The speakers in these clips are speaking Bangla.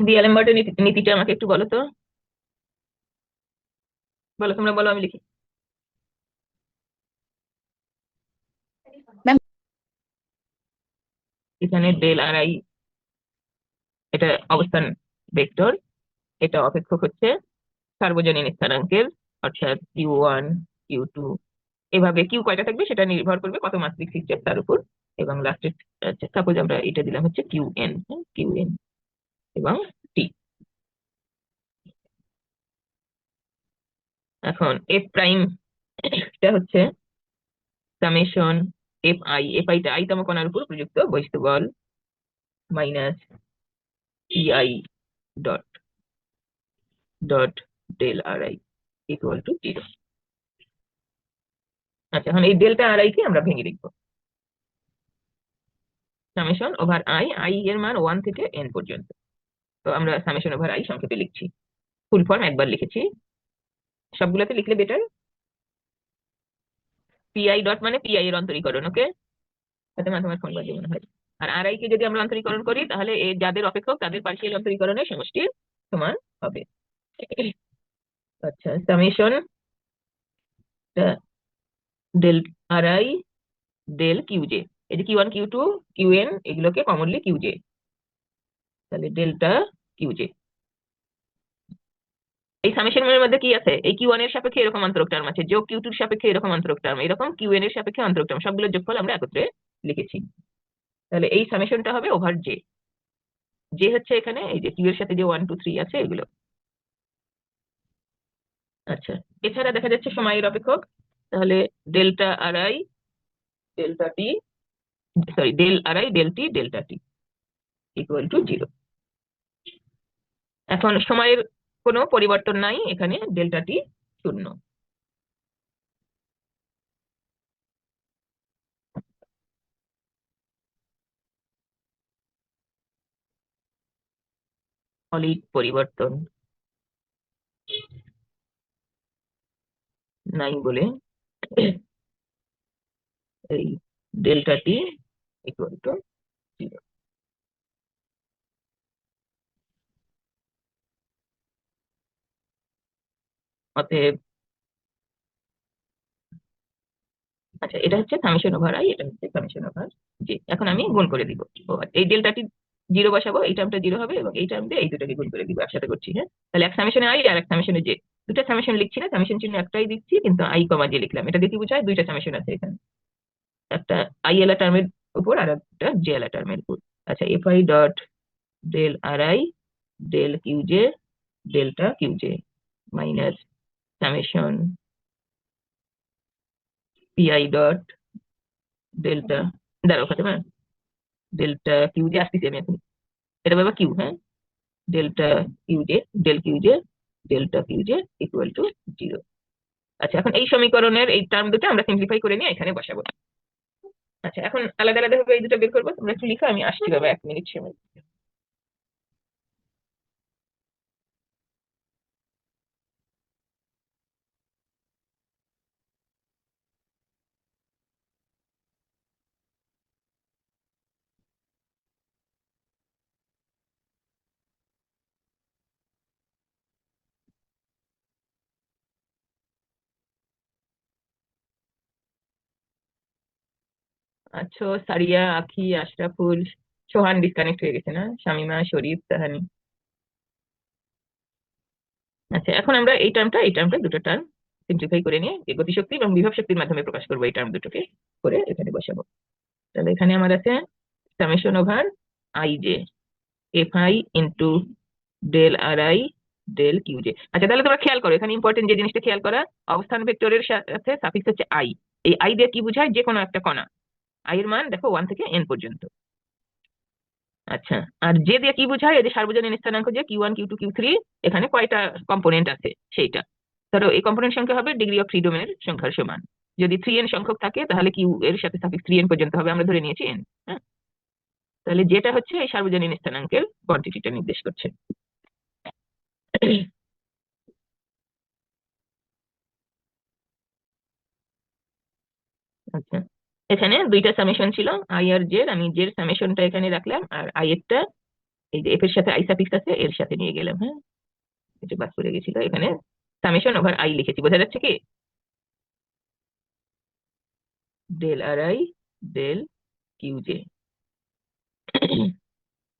ডিএলএমবার্টের নীতিটা আমাকে একটু বলো তো। বলো তোমরা বলো আমি লিখি। এখানে ডেল আর আই এটা অবস্থান ভেক্টর এটা অপেক্ষক হচ্ছে সার্বজনীন স্থানাঙ্কের অর্থাৎ কিউ ওয়ান কিউ টু এভাবে কিউ কয়টা থাকবে সেটা নির্ভর করবে কত মাত্রিক সিস্টেম তার উপর এবং লাস্টে সাপোজ আমরা এটা দিলাম হচ্ছে কিউ এন কিউ এন এবং টি এখন এফ প্রাইম এটা হচ্ছে সামেশন এফ আই এফ আইটা আই তম কণার উপর প্রযুক্ত বহিষ্ঠ বল minus EI dot dot del R I equal to zero আচ্ছা এখন এই ডেল্টা আর আই কে আমরা ভেঙে লিখব সামেশন ওভার আই আই এর মান ওয়ান থেকে এন পর্যন্ত। তো আমরা সামেশন ওভার আই সংক্ষেপে লিখছি। ফুল ফর্ম একবার লিখেছি। সবগুলোতে লিখলে বেটার পিআই ডট মানে পিআই এর অন্তরীকরণ ওকে তাতে তোমার ফোন বাজে মনে হয়। আর আর আই কে যদি আমরা অন্তরীকরণ করি, তাহলে যাদের অপেক্ষক তাদের পার্সিয়াল অন্তরীকরণের সমষ্টির সমান হবে। আচ্ছা summation del R I del Q J এই যে Q one Q two Q N এগুলোকে কমনলি কিউ জে তাহলে ডেল্টা কিউ জে এই সামেশনের মধ্যে কি আছে? এই কিউ এর সাপেক্ষে এরকম অন্তরক টার্ম আছে যোগ কিউ টুর সাপেক্ষে এরকম অন্তরক টার্ম এরকম কিউ এর সাপেক্ষে অন্তরক টার্ম সবগুলোর যোগফল আমরা একত্রে লিখেছি। তাহলে এই সামেশনটা হবে ওভার জে জে হচ্ছে এখানে, এই যে কিউ এর সাথে যে ওয়ান টু থ্রি আছে, এগুলো। আচ্ছা এছাড়া দেখা যাচ্ছে সময়ের অপেক্ষক, তাহলে delta R I delta T sorry del R I del T delta T equal to zero এখন সময়ের কোনো পরিবর্তন নাই, এখানে ডেল্টা টি শূন্য। পরিবর্তন নাই বলে এই delta T equal to zero অতএব আচ্ছা এটা হচ্ছে সামেশন ওভার আই এটা হচ্ছে সামেশন ওভার জি এখন আমি গুণ করে দিব। এই ডেল্টাটি জিরো বসাবো, এই টার্মটা জিরো হবে এবং এই টার্ম দিয়ে এই দুটোকে গুণ করে দিব একসাথে করছি হ্যাঁ? তাহলে এক সামেশনে আই আর এক সামেশনে জে দুটো সামেশন লিখছি না সামেশন চিহ্ন একটাই দিচ্ছি, কিন্তু আই কমা জে লিখলাম। এটা দেখি বোঝায়, দুইটা সামেশন আছে এখানে। একটা আই এলা টার্মের উপর আর একটা জে এলা টার্মের উপর। আচ্ছা F I dot del R I del Q J delta Q J minus summation PI dot delta দাঁড়াও খাতে ডেল্টা কিউ জে আসতেছি আমি এখন। এটা বাবা কিউ হ্যাঁ? Delta Q J del Q J delta Q J equal to zero আচ্ছা এখন এই সমীকরণের এই টার্ম দুটো আমরা সিম্পলিফাই করে নিয়ে এখানে বসাবো। আচ্ছা এখন আলাদা আলাদা ভাবে এই দুটো বের করব। তোমরা একটু লিখো, আমি আসছি বাবা এক মিনিট সময়। আচ্ছা সারিয়া, আখি, আশরাফুল, সোহান ডিসকানেক্ট হয়ে গেছে না? শামিমা, শরীফ, তাহানি। আচ্ছা এখন আমরা এই টার্মটা এই টার্মটা দুটো টার্ম সিম্পলিফাই করে নিয়ে গতিশক্তি এবং বিভব শক্তির মাধ্যমে প্রকাশ করব এই টার্ম দুটোকে করে এখানে বসাবো। তাহলে এখানে আমার আছে summation over I J F I into del R I del Q J আচ্ছা তাহলে তোমরা খেয়াল করো, এখানে ইম্পর্টেন্ট যে জিনিসটা খেয়াল করা, অবস্থান ভেক্টরের সাথে সাফিক্স হচ্ছে আই এই আই দিয়ে কি বোঝায়? যে কোনো একটা কণা। আই এর মান দেখো ওয়ান থেকে এন পর্যন্ত। আচ্ছা আর যে দিয়ে কি বোঝায়? যে সার্বজনীন স্থানাঙ্ক যে Q one Q two Q three এখানে কয়টা কম্পোনেন্ট আছে? সেইটা। ধরো এই কম্পোনেন্ট সংখ্যা হবে ডিগ্রি অফ ফ্রিডমের সংখ্যার সমান। যদি থ্রি এন সংখ্যক থাকে, তাহলে কিউ এর সাথে থাকে থ্রি এন পর্যন্ত হবে, আমরা ধরে নিয়েছি এন হ্যাঁ? তাহলে যেটা হচ্ছে এই সার্বজনীন স্থানাঙ্কের কোয়ান্টিটিটা নির্দেশ করছে আচ্ছা এখানে দুইটা সামেশন ছিল আই আর জের আমি জের সামেশনটা এখানে রাখলাম, আর আই এরটা এই যে এফ এর সাথে আই সাফিক্স আছে, এর সাথে নিয়ে গেলাম হ্যাঁ? এটা বাদ পড়ে গেছিল, এখানে সামেশন ওভার আই লিখেছি, বোঝা যাচ্ছে কি? Del R I del Q J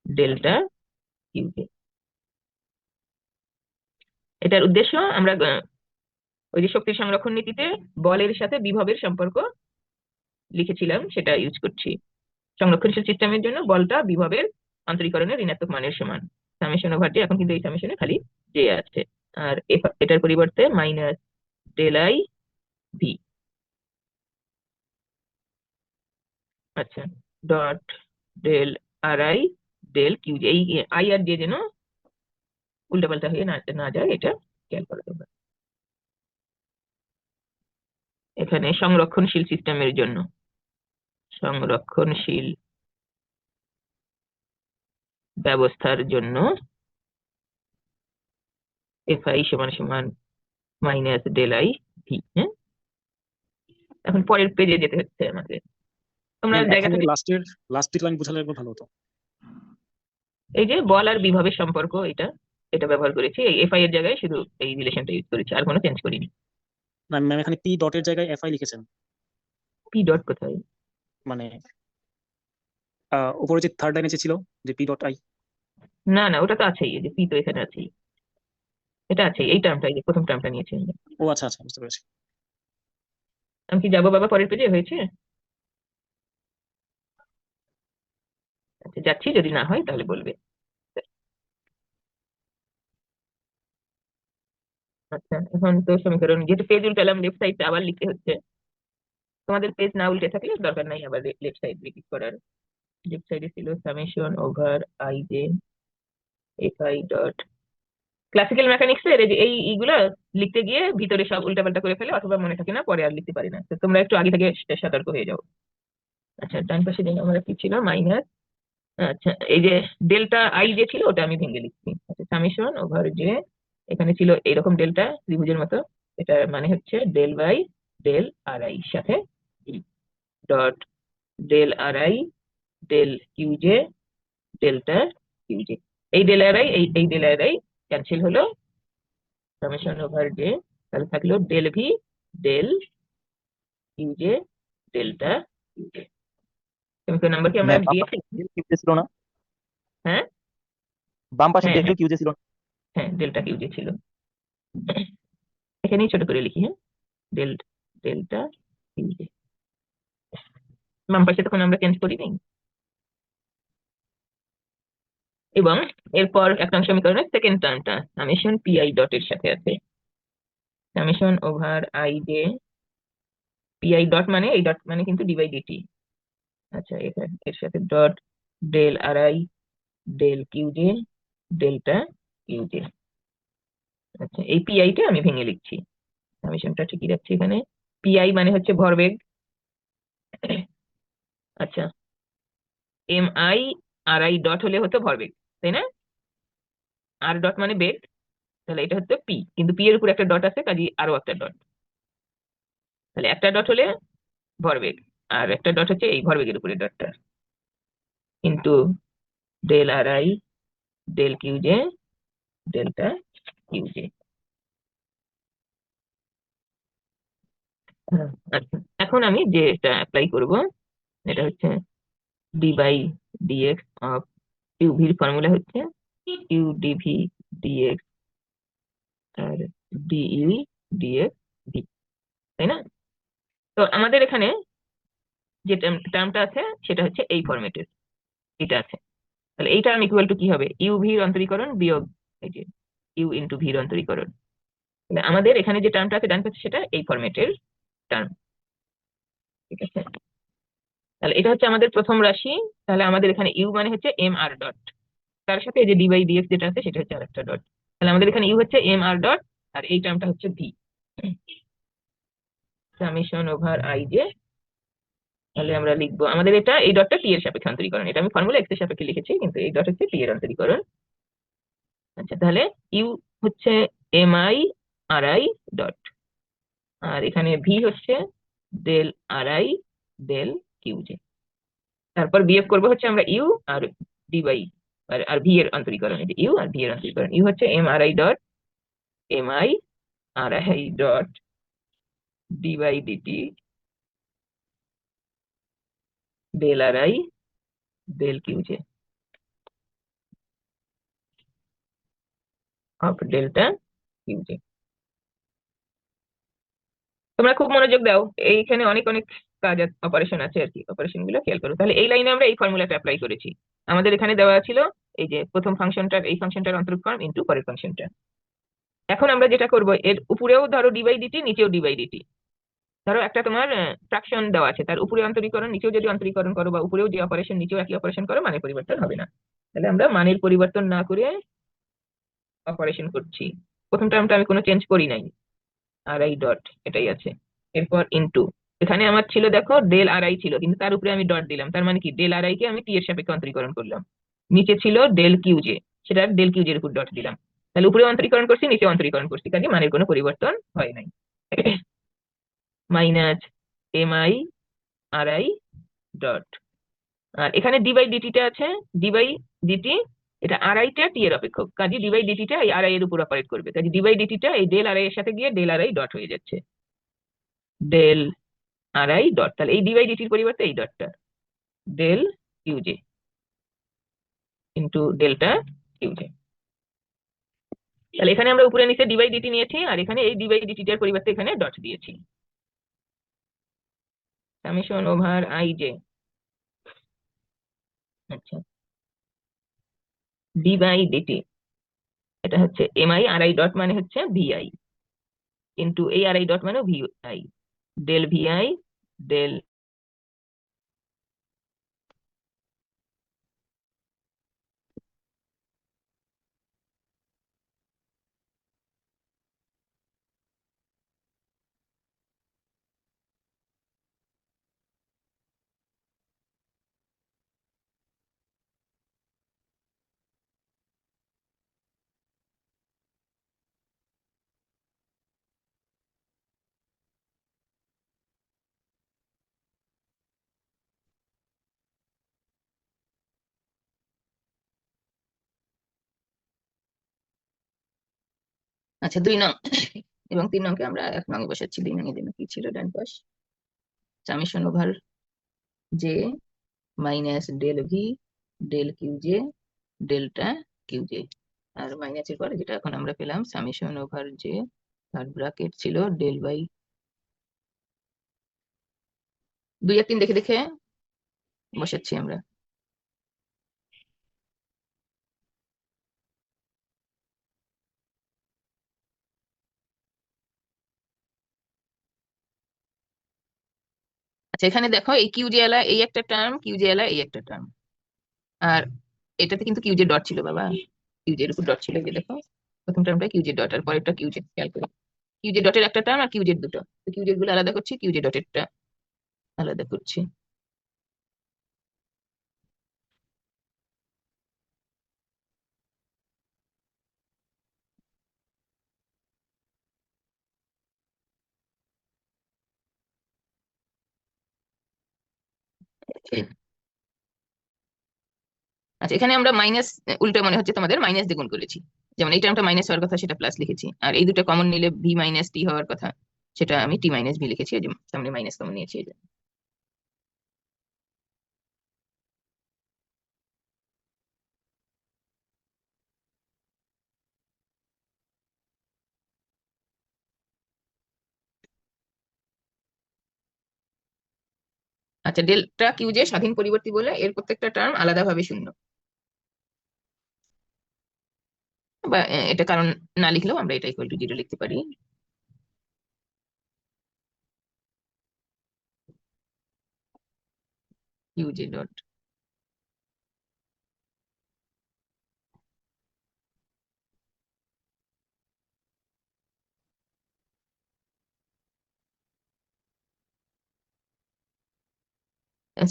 delta Q J এটার উদ্দেশ্য আমরা ওই যে শক্তি সংরক্ষণ নীতিতে বলের সাথে বিভবের সম্পর্ক লিখেছিলাম, সেটা ইউজ করছি। সংরক্ষণশীল সিস্টেমের জন্য বলটা বিভবের আন্তরিকরণের ঋণাত্মক মানের সমান। সামেশন ওভার ডে এখন কিন্তু এই সামেশনে খালি জে আছে। আর এটার পরিবর্তে মাইনাস ডেল আই ভি আচ্ছা dot del R I del Q এই আই আর জে যেন উল্টাপাল্টা হয়ে না যায়, এটা খেয়াল করে তোমরা। এখানে সংরক্ষণশীল সিস্টেমের জন্য। সংরক্ষণশীল ব্যবস্থার জন্য এফআই সমান সমান মাইনাস ডেল আই ভি হ্যাঁ? এখন পরের পেজে যেতে হচ্ছে আমাদের। তোমরা জায়গা লাস্টের লাস্টের লাইন বোঝালে একবার ভালো হতো। এই যে বল আর বিভবের সম্পর্ক এটা এটা ব্যবহার করেছি। এই এফআই এর জায়গায় শুধু এই রিলেশনটা ইউজ করেছি আর কোনো চেঞ্জ করিনি। না ম্যাম এখানে পি ডটের জায়গায় এফআই লিখেছেন। পি ডট কোথায়? মানে উপরে যে থার্ড লাইনে যে ছিল যে পি ডট আই না না ওটা তো আছেই যে পি তো এখানে আছেই। এটা আছে এই টার্মটা এই প্রথম টার্মটা নিয়েছি ও আচ্ছা আচ্ছা বুঝতে পেরেছি। আমি কি যাব বাবা পরের পেজে হয়েছে? আচ্ছা যাচ্ছি যদি না হয় তাহলে বলবে। আচ্ছা এখন তো সমীকরণ যেহেতু পেজ উল্টালাম লেফট সাইডটা আবার লিখতে হচ্ছে। তোমাদের পেজ না উল্টে থাকলে দরকার নাই আবার লেফট সাইড রিপিট করার। লেফট সাইডে ছিল summation over I J F I dot classical mechanics এর এই এইগুলো লিখতে গিয়ে ভিতরে সব উল্টাপাল্টা করে ফেলে অথবা মনে থাকে না, পরে আর লিখতে পারি না। তো তোমরা একটু আগে থেকে সতর্ক হয়ে যাও। আচ্ছা ডান পাশে দিন আমরা কি ছিল? মাইনাস আচ্ছা এই যে ডেল্টা আই যে ছিল, ওটা আমি ভেঙে লিখছি। আচ্ছা সামেশন ওভার যে এখানে ছিল এইরকম ডেলটা ত্রিভুজের মতো। এটা মানে হচ্ছে del by del R I সাথে dot del R I del Q J delta Q J এই ডেল আর আই এই এই ডেল আর আই ক্যান্সেল হলো সামেশন ওভার ডে তাহলে থাকল del V del Q J delta Q J সমীকরণ নাম্বার কি আমরা ম্যাম, দিয়েছি কিউজে ছিল না? হ্যাঁ? বাম পাশে হ্যাঁ, ডেল্টা কিউজে ছিল না। হ্যাঁ ডেল্টা কিউ যে ছিল। এখানেই ছোট করে লিখি হ্যাঁ। ডেল ডেল্টা কিউ জে বাম পাশে তখন আমরা চেঞ্জ করি নাই? এবং এরপর এক নং সমীকরণের সেকেন্ড টার্মটা সামেশন পিআই ডট এর সাথে আছে। Summation over I J PI dot মানে এই ডট মানে কিন্তু ডিবাই ডিটি আচ্ছা এর সাথে dot del R I del Q J delta Q J আচ্ছা এই পিআইটা আমি ভেঙে লিখছি। সামেশনটা ঠিকই রাখছি এখানে। পিআই মানে হচ্ছে ভরবেগ আচ্ছা। M I R I dot হলে হতো ভরবেগ তাই না? আর ডট মানে বেগ। তাহলে এটা হচ্ছে পি কিন্তু পি এর উপর একটা ডট আছে কাজে আরও একটা ডট তাহলে একটা ডট হলে ভরবেগ আর একটা ডট হচ্ছে এই ভরবেগের উপরে ডটটা কিন্তু del R I del Q J Q আচ্ছা এখন আমি যেটা অ্যাপ্লাই করব, এটা হচ্ছে D by DX of Q ভির ফর্মুলা হচ্ছে কিউ ডিভি ডিএক্স আর ডিইউ ডিএক্স ভি তাই না? তো আমাদের এখানে যে টার্মটা আছে, সেটা হচ্ছে এই ফরম্যাটের এটা আছে। তাহলে এই টার্ম ইকুয়াল টু কি হবে? ইউ ভির অন্তরীকরণ বিয়োগ এই যে ইউ ইন্টু ভির অন্তরীকরণ আমাদের এখানে যে টার্মটা আছে ডান পাশে সেটা এই ফরম্যাটের টার্ম ঠিক আছে? তাহলে এটা হচ্ছে আমাদের প্রথম রাশি। তাহলে আমাদের এখানে ইউ মানে হচ্ছে এম আর ডট তার সাথে এই যে ডি বাই ডিএক্স যেটা আছে, সেটা হচ্ছে আরেকটা ডট তাহলে আমাদের এখানে ইউ হচ্ছে এম আর ডট আর এই টার্মটা হচ্ছে V summation over I J তাহলে আমরা লিখব, আমাদের এটা এই ডটটা টি এর সাপেক্ষে অন্তরীকরণ এটা আমি ফর্মুলা এক্সের সাপেক্ষে লিখেছি, কিন্তু এই ডট হচ্ছে টি এর অন্তরীকরণ আচ্ছা তাহলে ইউ হচ্ছে M I R I dot আর এখানে ভি হচ্ছে del R I del Q J তারপর বিয়োগ করব হচ্ছে আমরা ইউ আর ডি বাই আর ভি এর অন্তরীকরণ এই ইউ আর ভি এর অন্তরীকরণ ইউ হচ্ছে M R I dot M I R I dot D by DT del R I del QJ of delta QJ তোমরা খুব মনোযোগ দাও, এইখানে অনেক অনেক কাজ অপারেশন আছে আর কি অপারেশনগুলো খেয়াল করো। তাহলে এই লাইনে আমরা এই ফর্মুলাটা অ্যাপ্লাই করেছি। আমাদের এখানে দেওয়া ছিল, এই যে প্রথম ফাংশনটার, এই ফাংশনটার অন্তর্ফর্ম ইনটু পরের ফাংশনটা। এখন আমরা যেটা করব, এর উপরেও ধরো ডি বাই ডিটি নিচেও ডি বাই ডিটি ধরো একটা তোমার ফ্র্যাকশন দেওয়া আছে, তার উপরে অন্তরীকরণ, নিচেও যদি অন্তরীকরণ করো বা উপরেও যে অপারেশন নিচেও একই অপারেশন করো মানে পরিবর্তন হবে না। তাহলে আমরা মানের পরিবর্তন না করে অপারেশন করছি। প্রথম টার্মটা আমি কোনো চেঞ্জ করি নাই। আর আই ডট এটাই আছে। এরপর ইনটু এখানে আমার ছিল, দেখো ডেল আর আই ছিল, কিন্তু তার উপরে আমি ডট দিলাম। তার মানে কি? ডেল আর আই কে আমি টি এর সাপেক্ষে অন্তরীকরণ করলাম। নিচে ছিল ডেল কিউজে সেটা ডেল কিউজের উপর ডট দিলাম। তাহলে উপরে অন্তরীকরণ করছি নিচে অন্তরীকরণ করছি, কাজে মানের কোনো পরিবর্তন হয় নাই। Minus M I R I dot আর এখানে ডি বাই ডিটিটা আছে ডি বাই ডিটি এটা আর আইটা টি এর অপেক্ষক কাজে ডি বাই ডিটিটা এই আর আই এর উপর অপারেট করবে। কাজে ডি বাই ডিটিটা এই ডেল আর আই এর সাথে গিয়ে ডেল আর আই ডট হয়ে যাচ্ছে। ডেল আর আই ডট তাহলে এই ডি বাই ডিটির পরিবর্তে এই ডটটা del QJ into delta QJ তাহলে এখানে আমরা উপরে নিচে ডি বাই ডিটি নিয়েছি, আর এখানে এই ডি বাই ডিটিটার পরিবর্তে এখানে ডট দিয়েছি। সামেশন ওভার আই জে আচ্ছা। ডি বাই ডিটি এটা হচ্ছে M I R I dot মানে হচ্ছে ভিআই কিন্তু এই আর আই ডট মানে V I del V I del আচ্ছা দুই নং। এবং তিন নংকে আমরা এক নং বসাচ্ছি। দুই নং এর জন্য কি ছিল ডান পাশ? Summation over J minus del V del Q J delta Q J আর মাইনাসের পরে যেটা এখন আমরা পেলাম summation over J third bracket ছিল ডেল বাই দুই আর তিন দেখে দেখে বসাচ্ছি আমরা। আচ্ছা এখানে দেখো, এই কিউজে এলা এই একটা টার্ম কিউজে এলা এই একটা টার্ম আর এটাতে কিন্তু কিউজে ডট ছিল, বাবা। কিউজের উপর ডট ছিল যে দেখো। প্রথম টার্মটা কিউজে ডট আর পরেরটা কিউজে খেয়াল করো। কিউজে ডটের একটা টার্ম আর কিউজের দুটো। কিউজেরগুলো আলাদা করছি কিউজে ডটেরটা আলাদা করছি। আচ্ছা এখানে আমরা মাইনাস উল্টো মনে হচ্ছে তোমাদের মাইনাস দ্বিগুণ গুণ করেছি। যেমন এই টার্মটা মাইনাস হওয়ার কথা, সেটা প্লাস লিখেছি। আর এই দুটো কমন নিলে ভি মাইনাস টি হওয়ার কথা, সেটা আমি টি মাইনাস ভি লিখেছি সামনে মাইনাস কমন নিয়েছি আচ্ছা ডেল্টা কিউ যে স্বাধীন পরিবর্তী বলে এর প্রত্যেকটা টার্ম আলাদাভাবে শূন্য। বা এটা কারণ না লিখলেও আমরা এটা ইকুয়াল টু জিরো লিখতে পারি। কিউ জে ডট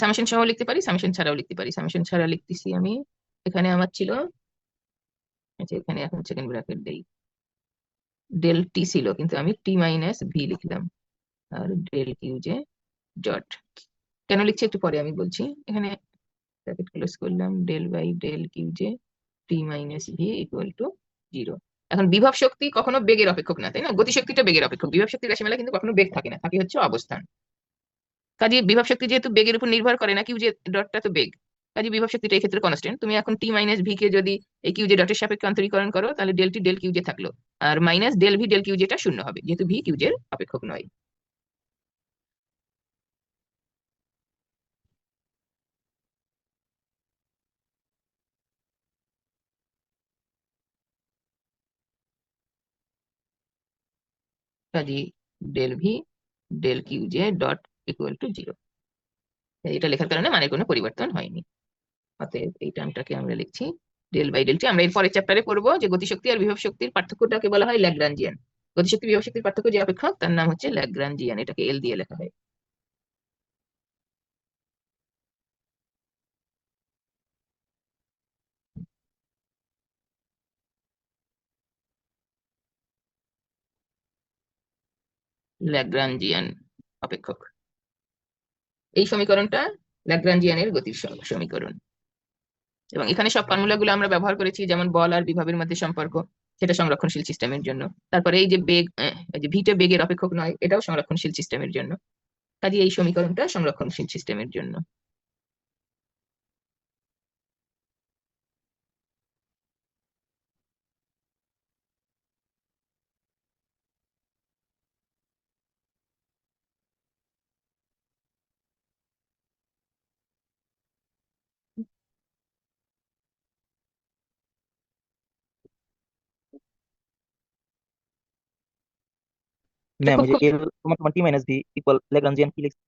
সামেশন সহ লিখতে পারি, সামেশন ছাড়াও লিখতে পারি। সামেশন ছাড়া লিখতেছি আমি। এখানে আমার ছিল আচ্ছা এখানে এখন সেকেন্ড ব্র্যাকেট দেই। ডেল টি ছিল, কিন্তু আমি টি মাইনাস ভি লিখলাম। আর ডেল কিউ যে ডট কেন লিখছি একটু পরে আমি বলছি। এখানে ব্র্যাকেট ক্লোজ করলাম del by del Q J T minus V equal to zero এখন বিভব শক্তি কখনো বেগের অপেক্ষক না, তাই না? গতিশক্তিটা বেগের অপেক্ষক। বিভব শক্তির রাশিমালা কিন্তু কখনো বেগ থাকে না, থাকে হচ্ছে অবস্থান। কাজে বিভব শক্তি যেহেতু বেগের উপর নির্ভর করে, না কিউ জে ডটটা তো বেগ। কাজে বিভব শক্তিটা এই ক্ষেত্রে কনস্ট্যান্ট তুমি এখন টি মাইনাস ভি কে যদি এই কিউ জে ডটের সাপেক্ষে অন্তরীকরণ করো, তাহলে del T del Q J থাকল। আর minus del V del Q জেটা শূন্য হবে, যেহেতু ভি কিউ জের অপেক্ষক নয়। কাজে del V del Q J dot equal to zero এটা লেখার কারণে মানের কোনো পরিবর্তন হয়নি। অতএব এই টার্মটাকে আমরা লিখছি ডেল বাই ডেল টি আমরা এর পরের চ্যাপ্টারে পড়ব যে গতিশক্তি আর বিভব শক্তির পার্থক্যটাকে বলা হয় ল্যাগ্রাঞ্জিয়ান গতিশক্তি, বিভব শক্তির পার্থক্য যে অপেক্ষক, তার নাম হচ্ছে ল্যাগ্রাঞ্জিয়ান এটাকে এল দিয়ে লেখা হয়। ল্যাগ্রাঞ্জিয়ান অপেক্ষক। এই সমীকরণটা ল্যাগ্রাঞ্জিয়ানের গতির সমীকরণ। এবং এখানে সব ফর্মুলাগুলো আমরা ব্যবহার করেছি, যেমন বল আর বিভবের মধ্যে সম্পর্ক, সেটা সংরক্ষণশীল সিস্টেমের জন্য। তারপরে এই যে বেগ যে ভিটা বেগের অপেক্ষক নয়, এটাও সংরক্ষণশীল সিস্টেমের জন্য। কাজে এই সমীকরণটা সংরক্ষণশীল সিস্টেমের জন্য। ম্যাম খুব যে এল তোমার তোমার T minus V equal Lagrangian কি লিখছি?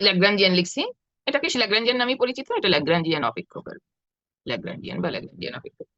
ল্যাগ্রাঞ্জিয়ান লিখছি। এটাকে ল্যাগ্রাঞ্জিয়ান নামে পরিচিত? এটা ল্যাগ্রাঞ্জিয়ান অপেক্ষকের। ল্যাগ্রাঞ্জিয়ান বা ল্যাগ্রাঞ্জিয়ান অপেক্ষক।